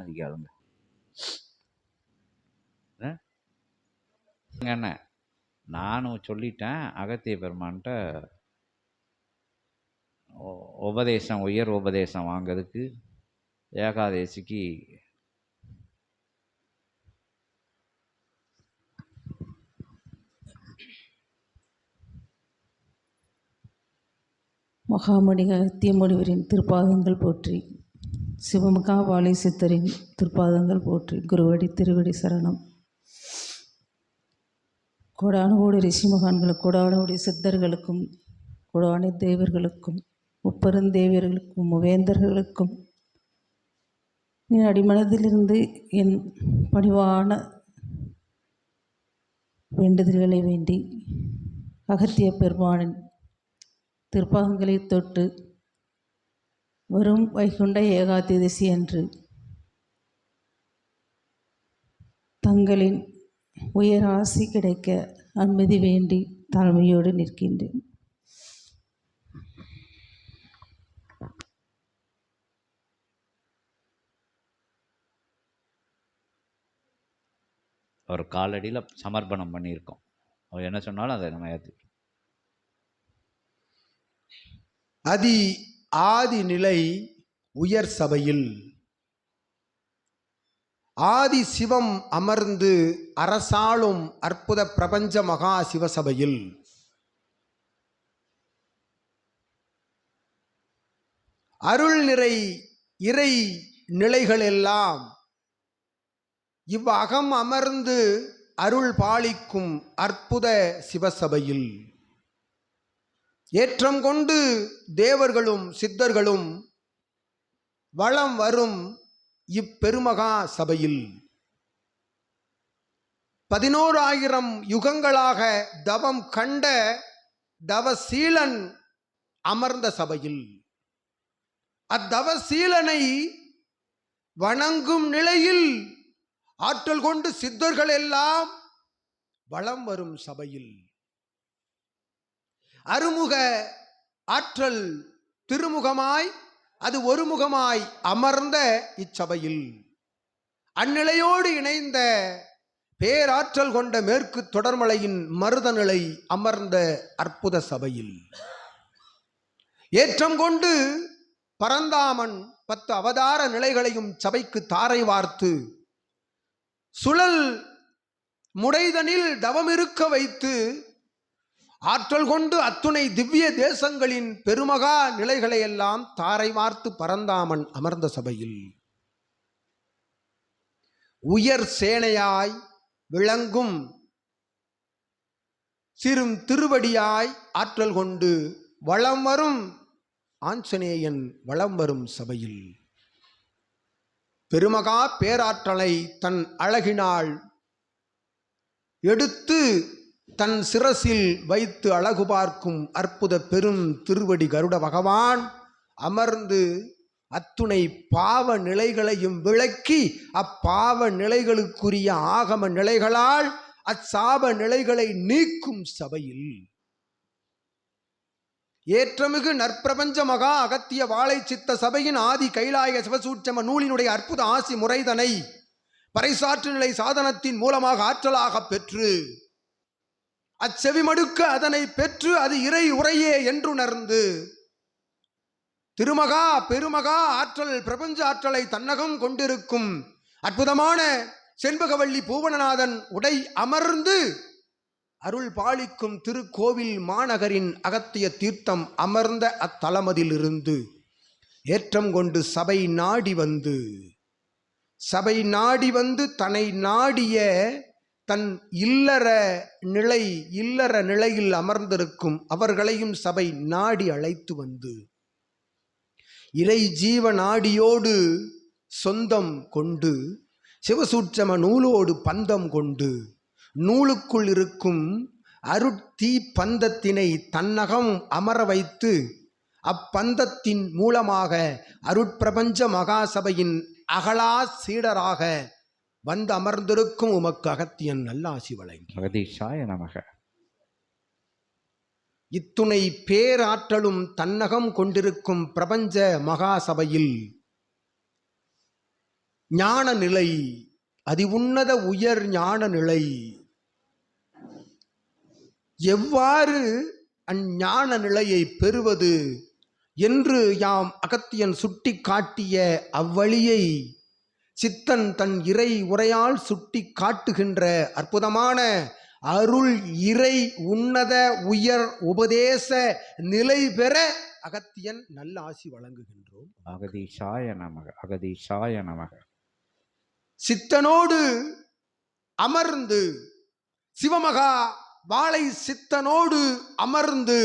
மதிக்காதுங்க ஆ? என்ன நானும் சொல்லிட்டேன் அகத்திய பெருமான்கிட்ட உபதேசம் உயர் உபதேசம் வாங்கிறதுக்கு ஏகாதேசிக்கு மகாமணிக அத்தியமுனிவரின் திருப்பாதங்கள் போற்றி சிவமுகா வாழை சித்தரின் திருப்பாதங்கள் போற்றி குருவடி திருவடி சரணம். கோடான கோடி ரிஷி கோடான கோடி சித்தர்களுக்கும் கோடான தேவர்களுக்கும் முப்பெருந்தேவியர்களுக்கும் முவேந்தர்களுக்கும் என் அடிமனதிலிருந்து என் பணிவான வேண்டுதல்களை வேண்டி அகத்திய பெருமானின் திருப்பாகங்களை தொட்டு வரும் வைகுண்ட ஏகாதசி அன்று தங்களின் உயர் ஆசி கிடைக்க அனுமதி வேண்டி தாழ்மையோடு நிற்கின்றேன். ஒரு காலடியில் சமர்ப்பணம் பண்ணியிருக்கோம். அவர் என்ன சொன்னாலும் அதை நம்ம ஏற்று அதி ஆதிநிலை உயர் சபையில். ஆதி சிவம் அமர்ந்து அரசாளும் அற்புத பிரபஞ்ச மகா சிவசபையில் அருள் நிறை இறை நிலைகளெல்லாம் இவ்வகம் அமர்ந்து அருள் பாலிக்கும் அற்புத சிவசபையில் ஏற்றம் கொண்டு தேவர்களும் சித்தர்களும் வளம் வரும் இப்பெருமகா சபையில். பதினோராயிரம் யுகங்களாக தவம் கண்ட தவசீலன் அமர்ந்த சபையில். அத்தவசீலனை வணங்கும் நிலையில் ஆற்றல் கொண்டு சித்தர்கள் எல்லாம் வளம் வரும் சபையில். அருமுக ஆற்றல் திருமுகமாய் அது ஒருமுகமாய் அமர்ந்த இச்சபையில். அந்நிலையோடு இணைந்த பேராற்றல் கொண்ட மேற்கு தொடர்மலையின் மருதநிலை அமர்ந்த அற்புத சபையில். ஏற்றம் கொண்டு பரந்தாமன் பத்து அவதார நிலைகளையும் சபைக்கு தாரை வார்த்து சுழல் முடைதனில் தவமிருக்க வைத்து ஆற்றல் கொண்டு அத்துணை திவ்ய தேசங்களின் பெருமகா நிலைகளை எல்லாம் தாரை மார்த்து பரந்தாமன் அமர்ந்த சபையில். உயர் சேனையாய் விளங்கும் சிறும் திருவடியாய் ஆற்றல் கொண்டு வளம் வரும் ஆஞ்சநேயன் வளம் வரும் சபையில். பெருமகா பேராற்றலை தன் அழகினால் எடுத்து தன் சிரசில் வைத்து அழகு பார்க்கும் அற்புத பெரும் திருவடி கருட பகவான் அமர்ந்து அத்துணை பாவ நிலைகளையும் விளக்கி அப்பாவ நிலைகளுக்குரிய ஆகம நிலைகளால் அச்சாப நிலைகளை நீக்கும் சபையில். ஏற்றமிகு நற்பிரபஞ்ச மகா அகத்திய வாழை சித்த சபையின் ஆதி கைலாய சிவசூட்சம நூலினுடைய அற்புத ஆசி முறைதனை பறைசாற்று நிலை சாதனத்தின் மூலமாக ஆற்றலாக பெற்று அச்செவிமடுக்க அதனை பெற்று அது இறை உரையே என்றுணர்ந்து திருமகா பெருமகா ஆற்றல் பிரபஞ்ச ஆற்றலை தன்னகம் கொண்டிருக்கும் அற்புதமான செண்பகவள்ளி பூவனநாதன் உடை அமர்ந்து அருள் பாலிக்கும் திருக்கோவில் மாநகரின் அகத்திய தீர்த்தம் அமர்ந்த அத்தலமதிலிருந்து ஏற்றம் கொண்டு சபை நாடி வந்து சபை நாடி வந்து தன்னை நாடிய தன் இல்லற நிலை இல்லற நிலையில் அமர்ந்திருக்கும் அவர்களையும் சபை நாடி அழைத்து வந்து இறை ஜீவ நாடியோடு சொந்தம் கொண்டு சிவசூட்சம நூலோடு பந்தம் கொண்டு நூலுக்குள் இருக்கும் அருட்தீ பந்தத்தினை தன்னகம் அமர வைத்து அப்பந்தத்தின் மூலமாக அருட்பிரபஞ்ச மகாசபையின் அகலா சீடராக வந்து அமர்ந்திருக்கும் உமக்கு அகத்தியன் நல்லாசி வழங்கி. அகதீஷாய நமக. இத்துணை பேராற்றலும் தன்னகம் கொண்டிருக்கும் பிரபஞ்ச மகாசபையில் ஞான நிலை அதிஉன்னத உயர் ஞான நிலை எவ்வாறு அஞ்ஞான நிலையை பெறுவது என்று யாம் அகத்தியன் சுட்டி காட்டிய அவ்வழியை சித்தன் தன் இறை உரையால் சுட்டி காட்டுகின்ற அற்புதமான அருள் இறை உன்னத உயர் உபதேச நிலை பெற அகத்தியன் நல்ல ஆசி வழங்குகின்றோம். அகதீஷாய நமக அகதீஷாய நமக. சித்தனோடு அமர்ந்து சிவமகா வாளை சித்தனோடு அமர்ந்து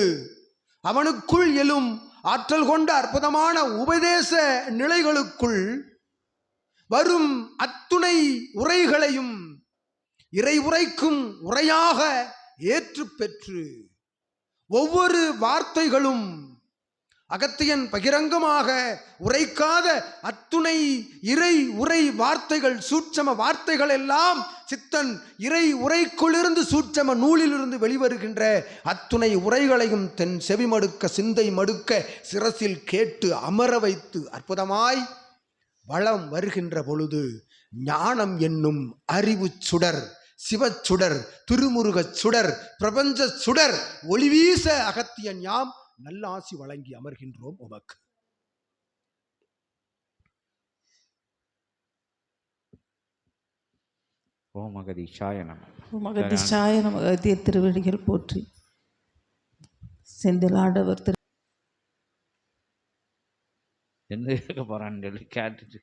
அவனுக்குள் எழும் ஆற்றல் கொண்ட அற்புதமான உபதேச நிலைகளுக்குள் வரும் அத்துணை உரைகளையும் இறை உரைக்கும் உரையாக ஏற்று பெற்று ஒவ்வொரு வார்த்தைகளும் அகத்தியன் பகிரங்கமாக உரைக்காத அத்துணை இறை உரை வார்த்தைகள் சூட்சம வார்த்தைகள் எல்லாம் சித்தன் இறை உரைக்குள்ளிருந்து சூட்சம நூலிலிருந்து வெளிவருகின்ற அத்துணை உரைகளையும் தென் செவி மடுக்க சிந்தை மடுக்க சிரசில் கேட்டு அமர வைத்து அற்புதமாய் வளம் வருகின்ற பொழுது ஞானம் என்னும் அறிவு சுடர் சிவச்சுடர் திருமுருகச் சுடர் பிரபஞ்ச சுடர் ஒளிவீச அகத்தியன் யாம் நல்ல ஆசி வழங்கி அமர்கின்றோம் உமக்கு. ஓம் அகதீஷாய நம. திருவடிகள் போற்றி. செந்தில் ஆடவர் திரு எந்த இருக்க போகிறான்னு சொல்லி கேட்டுட்டு